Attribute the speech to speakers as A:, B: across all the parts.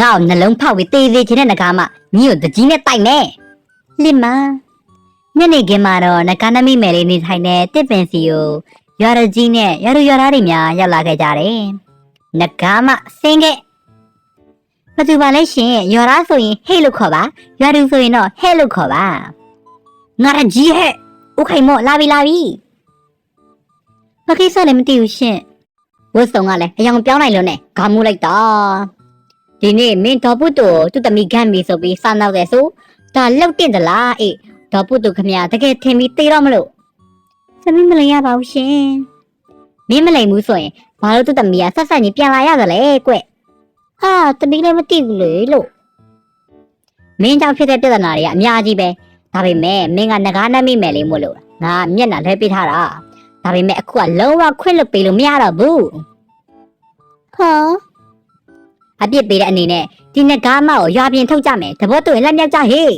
A: ငါ့ကိုနှလုံးဖောက်ပြီးတေးသေးချင်တဲ့နဂါမမင်းကိုတကြီးနဲ့တိုက်မယ်လင်မညနေခင်းမှာတော့နဂါနမိမယ်လေးနေထိုင်တဲ့တစ်ပင်စီကိုရွာရကြီးနဲ့ရွာလူရွာသားတွေများရောက်လာခဲ့ကြတယ်နဂါမဆင်းခဲ့ဘာသူပါလဲရှင်ရွာသားဆိုရင်ဟဲ့လို့ခေါ်ပါရွာသူဆိုရင်တော့ဟဲ့လို့ခေါ်ပါငါရကြီးဟဲ့ဥခိုင်မော့လာပြီလာပြီမကိစ္စလည်းမသိဘူးရှင်ဝတ်ဆောင်ကလည်းအယောင်ပြောင်းနိုင်လို့နဲ့ဂါမှုလိုက်တာ ဒီနေ့မင်းဒေါ်ပုတူသူ့သမီးဂမ်းပြီဆိုပြီးစနောက်တယ်ဆိုဒါလောက်တင်သလားအေးဒေါ်ပုတူခမရတကယ်ထင်ပြီးသေးတော့မလို့သမီးမလိမ်ရပါဘူးရှင်မင်းမလိမ်ဘူးဆိုရင်ဘာလို့သူ့သမီးကဆက်ဆက်ကြီးပြန်လာရတယ်လဲကွဟာသမီးလည်းမသိဘူးလေလို့မင်းကြောင့်ဖြစ်တဲ့ပြဿနာတွေကအများကြီးပဲဒါပေမဲ့မင်းကငကားနှမိမယ်လေမို့လို့ငါမျက်နှာလဲပေးထားတာဒါပေမဲ့အခုကလုံးဝခွင့်လွတ်ပေးလို့မရတော့ဘူးဟော အပြစ်ပေးတဲ့အနေနဲ့ဒီနေ့ကားမကိုရွာပြင်ထုတ်ကြမယ်တဘောတူရင်လက်မြောက်ကြဟေး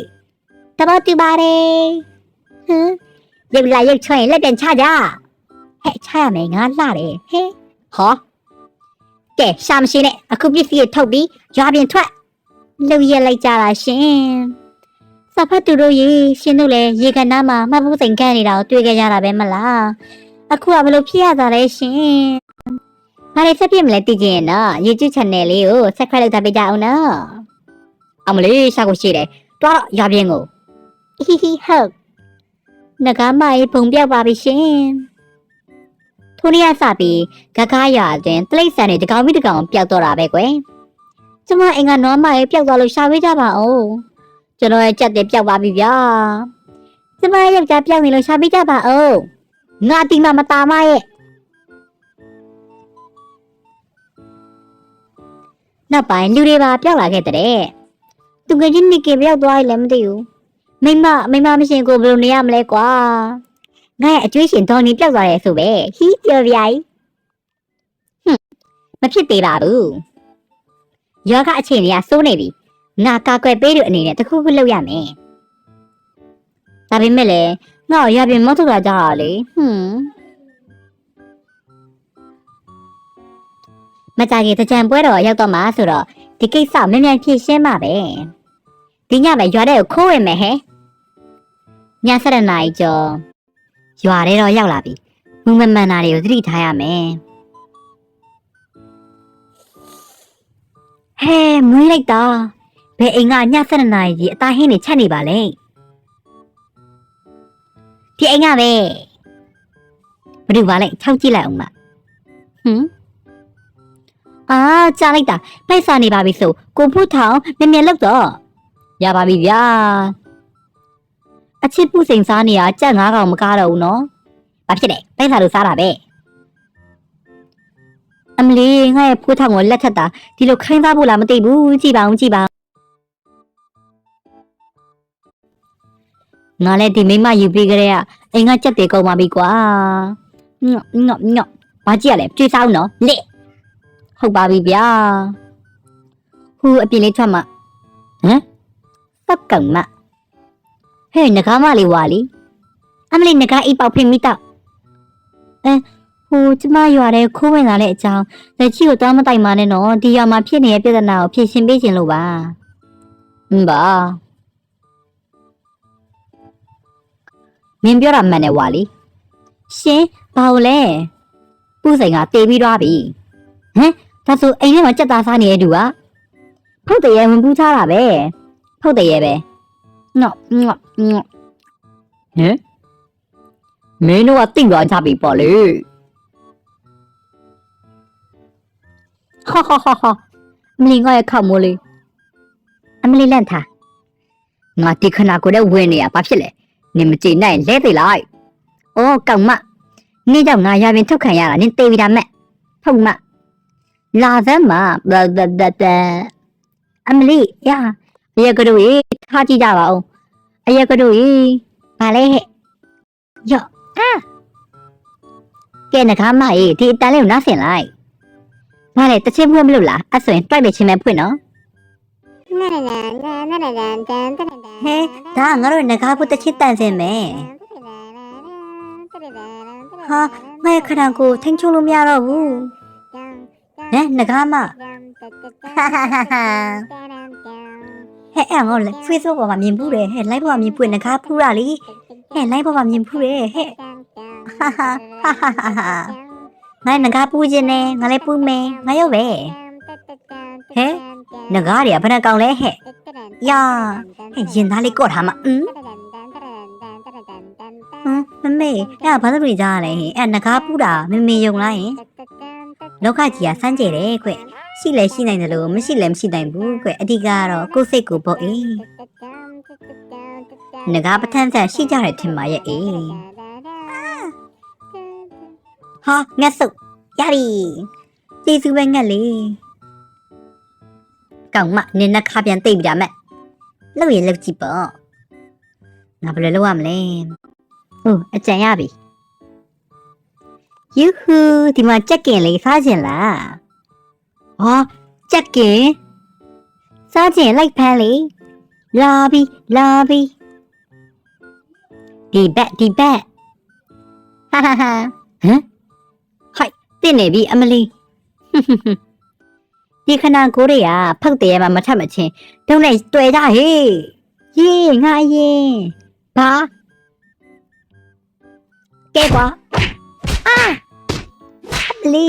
A: တဘောတူပါတယ်ဟမ်ရုပ်လာရုပ်ချွရင်လက်ပြန်ချကြဟဲ့ချရမယ်ငါလှတယ်ဟဲ့ဟောကဲရှာမရှိနဲ့အခုပစ္စည်းတွေထုတ်ပြီးရွာပြင်ထွက်လှုပ်ရက်လိုက်ကြတာရှင်စဖတ်သူတို့ရေရှင်တို့လည်းရေကနားမှာမှတ်ဖို့စိန်ကန်းနေတာကိုတွေ့ကြရတာပဲမလားအခုကဘလို့ဖြစ်ရတာလဲရှင်။ ဘာလဲဆက်ပြစ်မလဲတည်ကြရင်နော် YouTube channel လေးကို subscribe လုပ်ထားပေးကြအောင်နော်။အမလေးရှာကိုရှိတယ်။တွားတော့ရပြင်းကို။ဟီဟီဟုတ်။ငကားမကြီးဘုံပြောက်ပါပြီရှင်။ထိုနေ့ကစပြီးဂကားရအတွင်းတိရစ္ဆာန်တွေတကောင်ပြီးတကောင်ပျောက်တော့တာပဲကွယ်။ကျမအိမ်ကနွားမကြီးပျောက်သွားလို့ရှာပေးကြပါဦး။ကျွန်တော်ရဲ့ကြက်တွေပျောက်ပါပြီဗျာ။ကျမရဲ့ယောက်ျားပျောက်နေလို့ရှာပေးကြပါဦး။ငါတီမမตาမရဲ့ နောက်ပိုင်းလူတွေပါပျောက်လာခဲ့တဲ့သူငယ်ချင်းနိကေပျောက်သွားရင်လည်းမသိဘူးမိမမိမမရှင်ကိုဘယ်လိုနေရမလဲကွာငါရဲ့အကျွေးရှင်ဒေါ်နီပျောက်သွားတယ်ဆိုပဲဟီးပြောပြိုင်ဟွန်းမဖြစ်သေးပါဘူးယောဂအခြေအနေကစိုးနေပြီငါကာကွယ်ပေးလို့အနေနဲ့တခုခုလုပ်ရမယ်ဒါပေမဲ့လည်းငါ့ကိုရပြင်မထုတ်လာကြတာလေဟွန်း မကြခင်တကြံပွဲတော်ရောက်တော့မှာဆိုတော့ဒီကိစ္စမြန်မြန်ဖြေရှင်းမှာပဲဒီညပဲရွာတဲ့ကိုခိုးဝင်မယ်ဟဲ့ည7နာရီကျော်ရွာထဲတော့ရောက်လာပြီမူမမှန်တာတွေကိုသတိထားရမယ်ဟဲမွေးလိုက်တာဘယ်အိမ်ကည7နာရီကြီးအသားဟင်းနေချက်နေပါလဲဒီအိမ်ကပဲဘယ်သူပါလဲ၆ကြည့်လိုက်အောင်မဟမ် အာကြားလိုက်တာပိုက်စာနေပါပြီဆိုကိုဖုထောင်မြင်မြင်လောက်တော့ရပါပြီဗျာအချစ်ပူစိန်စားနေရကြက်ငါးကောင်မကားတော့ဘူးနော်ဘာဖြစ်လဲပိုက်စာလို့စားတာပဲအမလီငါရဲ့ဖုထောင်ကိုလက်ထက်တာဒီလိုခိုင်းစားဖို့လားမသိဘူးကြည်ပါအောင်ကြည်ပါငါလည်းဒီမိမယူပြီးကြတဲ့အိမ်ကကြက်တွေကုန်ပါပြီကွာညော့ညော့ညော့ဘာကြည့်ရလဲကြွေးစားအောင်နော်လက် ဟုတ်ပါပြီဗျာဟူအပြင်လေးထွက်မှာဟမ်စက်ကောင်မဟဲ့ငကားမလေးဝါလီအမလေးငကားအိပ်ပေါက်ဖိမိတော့အဲဟိုကျမရွာတဲ့ခိုးဝင်လာတဲ့အကြောင်းလက်ချီကိုတောင်းမတိုင်ပါနဲ့နော်ဒီရွာမှာဖြစ်နေတဲ့ပြဿနာကိုဖြေရှင်းပေးခြင်းလို့ပါဟင်းပါမင်းပြောတာမှန်တယ်ဝါလီရှင်ဘာလို့လဲပူစိန်ကတေးပြီးသွားပြီ ဒါဆိုအိမ်ထဲမှာကြက်သားစားနေတဲ့သူကဖုတ်တရေဝင်ပူးထားတာပဲဖုတ်တရေပဲငေါ့ငေါ့ငေါ့ဟမ်မင်းတို့ကတိတ်သွားကြပြီပေါ့လေဟာဟာဟာဟာအမလီငါရဲ့ခောက်မိုးလေးအမလီလန့်ထားငါဒီခဏကိုလည်းဝင်နေရဘာဖြစ်လဲနင်မကြည့်နိုင်လဲသေးလိုက်အော်ကောင်မနင်ကြောင့်ငါရပြင်ထုတ်ခံရတာနင်တေးပြီးတာမဲ့ဟုတ်မ လာစမ်းမှာဘလဘလဘလအမလီယာအရကတို့ရေထားကြည့်ကြပါဦးအရကတို့ရေဘာလဲဟဲ့ယော့အာကဲနကားမရေဒီအတန်လေးကိုနားဆင်လိုက်ဘာလဲတချင်းဖွင့်မလို့လားအဲ့ဆိုရင်တွိုက်မယ်ချင်းပဲဖွင့်နော်ဟဲဒါငါတို့နကားဖို့တချစ်တန်စင်မယ်ဟာငါရဲ့ခဏကိုထိန်ချုံလို့မရတော့ဘူး ဟဲ့နကားမဟာဟာဟာဟာဟဲ့အဲ့ငေါလေ Facebook ပေါ်မှာမြင်ဘူးတယ်ဟဲ့ live ပေါ်မှာမြင်ပွင့်နကားဖူးတာလေဟဲ့ live ပေါ်မှာမြင်ဘူးတယ်ဟဲ့ဟာဟာဟာဟာဟာဟာငါနကားပူးခြင်းနဲ့ငါလည်းပူးမယ်ငါရောပဲဟဲ့နကားတွေကဘယ်နှကောင်လဲဟဲ့ယာဟဲ့ရင်သားလေးကော့ထားမှာอืมဟမ်မမေအဲ့ဘာလို့ကြားရလဲဟဲ့အဲ့နကားပူးတာမမေယုံလားဟင် လောကကြီးကစမ်းကြဲတယ်ကွရှိလဲရှိနိုင်တယ်လို့မရှိလဲမရှိနိုင်ဘူးကွအဓိကကတော့ကိုယ်စိတ်ကိုပေါ့အေးငကားပထန်းဆန်ရှိကြတယ်ထင်ပါရဲ့အေးဟာငက်စုပ်ရပြီကျေးဇူးပဲငက်လေကောင်မနင်းနှခါပြန်တိတ်ပြီးတာမဲ့လောက်ရင်လောက်ကြည့်ပေါ့ငါဘယ်လိုလုပ်ရမလဲအိုးအကြံရပြီ ယူဟူဒီမှာကြက်ကင်လေးစားခြင်းလားဟောကြက်ကင်စားခြင်းလိုက်ဖမ်းလေလာပြီလာပြီဒီဘက်ဒီဘက်ဟာဟာဟာဟမ်ဟိုက်တင်နေပြီအမလီဒီခဏကိုတွေကဖောက်တယ်မှာမထက်မချင်းတုံးနဲ့တွေ့ကြဟေးရေးငါရင်ဘာကဲကွာအာအမ လီ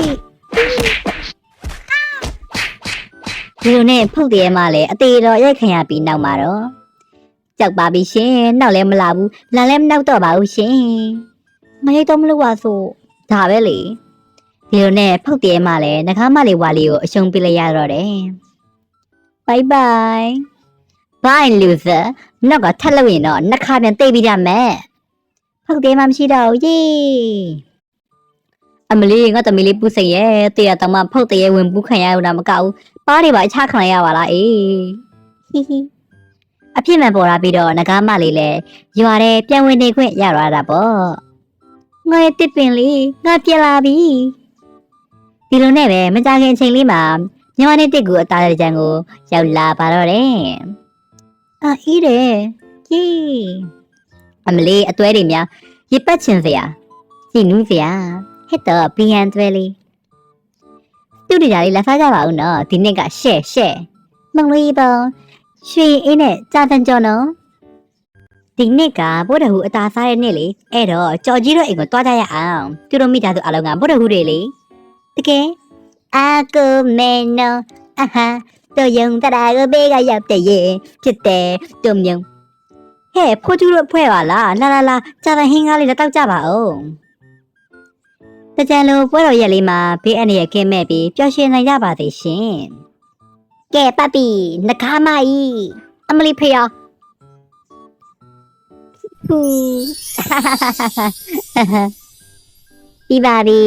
A: ဒီလိုနဲ့ဖုတ်တယ်မှာလေအသေးတော်ရိုက်ခံရပြီးနောက်မှာတော့ကြောက်ပါပြီရှင်နောက်လည်းမလာဘူးလာလည်းမနောက်တော့ပါဘူးရှင်မရိတ်တော့မလို့ပါဆိုဒါပဲလေဒီလိုနဲ့ဖောက်တယ်မှလည်းနှကားမလေးဝါလေးကိုအရှုံးပေးလိုက်ရတော့တယ်ဘိုင်ဘိုင်ဘိုင်လူဆာနောက်ကထက်လို့ရင်တော့နှခါပြန်တိတ်ပြီးရမယ်ဖောက်တယ်မှမရှိတော့ဘူးယေ အမလီငါတမီလေးပူစိန်ရဲ့တေးရတော့မှဖောက်တယ်ရဲ့ဝင်ပူခံရတာမကောက်ဘူးပါးတွေပါအခြားခံရပါလားအေးဟီဟီအဖြစ်မှန်ပေါ်လာပြီးတော့နှကားမလေးလည်းရွာထဲပြန်ဝင်နေခွင့်ရရတာပေါ့ငါရဲ့တစ်ပင်လေးငါပြန်လာပြီဒီလိုနဲ့ပဲမကြခင်အချိန်လေးမှာညီမနဲ့တစ်ကူအသားတကြံကိုရောက်လာပါတော့တယ်အာအေးတယ်ကြီးအမလေးအသွဲတွေများရစ်ပတ်ချင်စရာကြည်နူးစရာ ဟစ်တော့ဘီယန်သွဲလေးသူ့တရားလေးလက်စားကြပါဦးနော်ဒီနေ့ကရှဲ့ရှဲ့မင်္ဂလေးပေါရွှေအေးနဲ့ကြာတန်ကြော်နော်ဒီနေ့ကဗုဒ္ဓဟူအသာစားတဲ့နေ့လေအဲ့တော့ကြော်ကြီးတို့အိမ်ကိုတွားကြရအောင်သူတို့မိသားစုအလုံးကဗုဒ္ဓဟူတွေလေတကယ်အာကိုမေနောအဟာတို့ယုံတရာကိုဘေးကရောက်တဲ့ရေဖြစ်တယ်တုံမြုံဟဲ့ဖိုးကျူတို့ဖွဲ့ပါလားလာလာလာကြာတဲ့ဟင်းကားလေးလည်းတောက်ကြပါဦး တကြံလိုပွဲတော်ရက်လေးမှာဘေးအန္တရာယ်ကင်းမဲ့ပြီးပျော်ရွှင်နိုင်ကြပါသေးရှင်ကဲပတ်ပြီနှကားမကြီးအမလီဖေယောဟူပြီးပါပြီ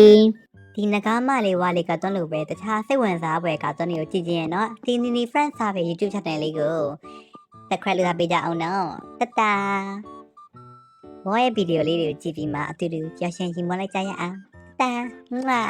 A: ဒီနဂါမလေးဝါလေးကတော့လို့ပဲတခြားစိတ်ဝင်စားပွဲကတော့နေကိုကြည့်ကြည့်ရနော်ဒီနီနီ friend စာပဲ YouTube channel လေးကို subscribe လုပ်ပေးကြအောင်နော်တတဘောရဲ့ဗီဒီယိုလေးတွေကိုကြည့်ပြီးမှအတူတူကြောက်ရှင်ရင်မလိုက်ကြရအောင် တတမွာ